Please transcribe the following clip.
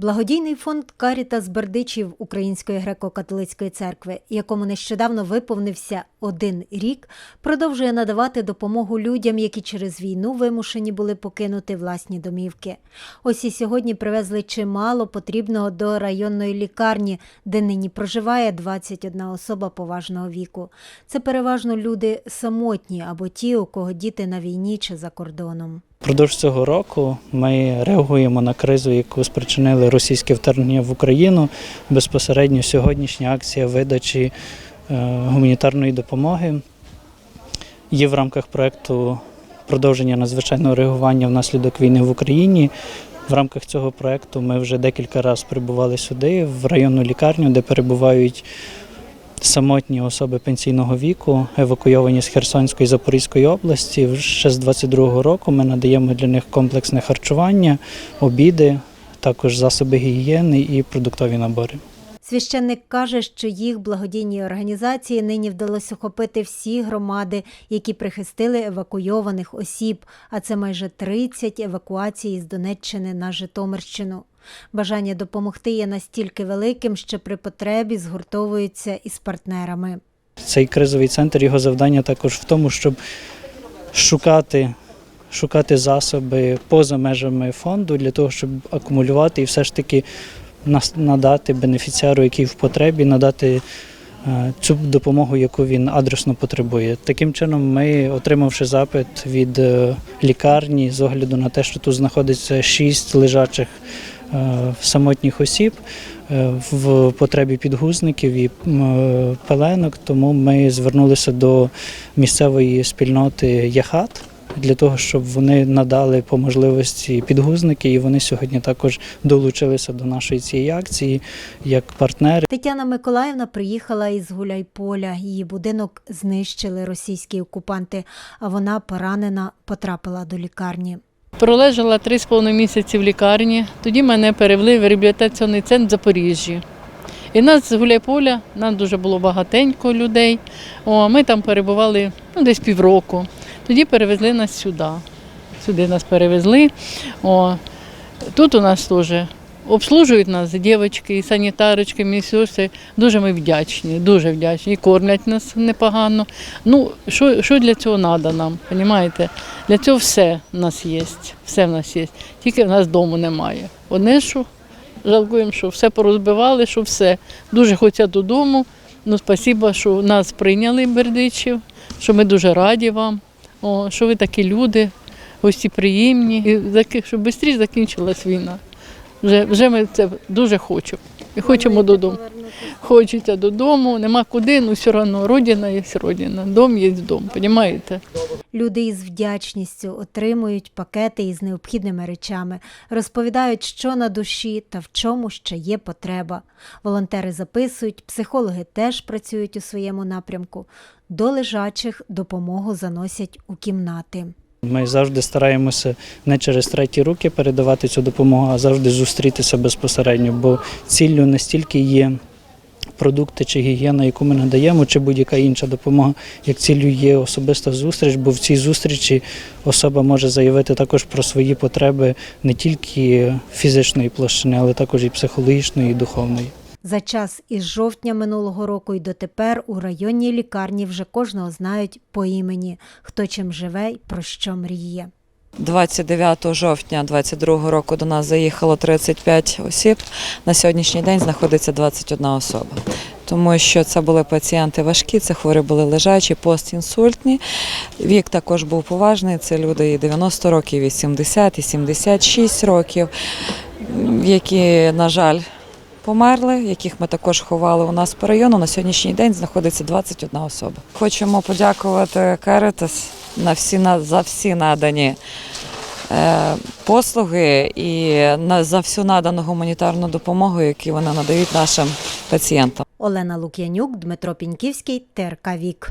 Благодійний фонд Карітас Бердичів Української греко-католицької церкви, якому нещодавно виповнився один рік, продовжує надавати допомогу людям, які через війну вимушені були покинути власні домівки. Ось і сьогодні привезли чимало потрібного до районної лікарні, де нині проживає 21 особа поважного віку. Це переважно люди самотні або ті, у кого діти на війні чи за кордоном. Впродовж цього року ми реагуємо на кризу, яку спричинили російське вторгнення в Україну. Безпосередньо сьогоднішня акція видачі е, гуманітарної допомоги є в рамках проекту продовження надзвичайного реагування внаслідок війни в Україні. В рамках цього проекту ми вже декілька разів прибували сюди, в районну лікарню, де перебувають самотні особи пенсійного віку, евакуйовані з Херсонської і Запорізької області. Ще з 22-го року ми надаємо для них комплексне харчування, обіди, також засоби гігієни і продуктові набори. Священник каже, що їх благодійній організації нині вдалося охопити всі громади, які прихистили евакуйованих осіб, а це майже 30 евакуацій з Донеччини на Житомирщину. Бажання допомогти є настільки великим, що при потребі згуртовуються із партнерами. Цей кризовий центр, його завдання також в тому, щоб шукати, шукати засоби поза межами фонду для того, щоб акумулювати і все ж таки надати бенефіціару, який в потребі, надати е, цю допомогу, яку він адресно потребує. Таким чином, ми, отримавши запит від е, лікарні з огляду на те, що тут знаходиться шість лежачих самотніх осіб е, в потребі підгузників і е, пеленок, тому ми звернулися до місцевої спільноти Яхат. Для того щоб вони надали по можливості підгузники, і вони сьогодні також долучилися до нашої цієї акції як партнери. Тетяна Миколаївна приїхала із Гуляйполя. Її будинок знищили російські окупанти, а вона поранена потрапила до лікарні. Пролежала три з половиною місяці в лікарні. Тоді мене перевели в реабілітаційний центр в Запоріжжі. І нас з Гуляйполя, нам дуже було багатенько людей. О, ми там перебували ну, десь півроку. Тоді перевезли нас сюди. Сюди нас перевезли. О, тут у нас теж обслужують нас дівчатки, і санітарочки, місюрси. Дуже ми вдячні, дуже вдячні. І кормлять нас непогано. Ну, що, що для цього треба нам, розумієте? Для цього все в нас є. Все в нас є. Тільки в нас дому немає. Одне, що жалкуємо, що все порозбивали, що все. Дуже хочеться додому. Ну, спасибо, що нас прийняли бердичів, що ми дуже раді вам, О, що ви такі люди, гостеприємні. І щоб швидше закінчилась війна. Вже, вже ми це дуже хочемо. І хочемо додому. Хочеться додому, нема куди, ну все одно родина є родина, дом є дом, розумієте? Люди із вдячністю отримують пакети із необхідними речами, розповідають, що на душі та в чому ще є потреба. Волонтери записують, психологи теж працюють у своєму напрямку. До лежачих допомогу заносять у кімнати. Ми завжди стараємося не через треті руки передавати цю допомогу, а завжди зустрітися безпосередньо, бо ціллю не стільки є продукти чи гігієна, яку ми надаємо, чи будь-яка інша допомога, як ціллю є особиста зустріч, бо в цій зустрічі особа може заявити також про свої потреби не тільки фізичної площини, але також і психологічної, і духовної. За час із жовтня минулого року і дотепер у районній лікарні вже кожного знають по імені, хто чим живе й про що мріє. 29 жовтня 2022 року до нас заїхало 35 осіб. На сьогоднішній день знаходиться 21 особа. Тому що це були пацієнти важкі, це хворі були лежачі, постінсультні. Вік також був поважний. Це люди і 90 років, і 70, і 76 років, які, на жаль, померли, яких ми також ховали у нас по району. На сьогоднішній день знаходиться 21 особа. Хочемо подякувати Caritas на всі на- за всі надані е, послуги і на за всю надану гуманітарну допомогу, яку вони надають нашим пацієнтам. Олена Лук'янюк, Дмитро Піньківський, ТРК Вік.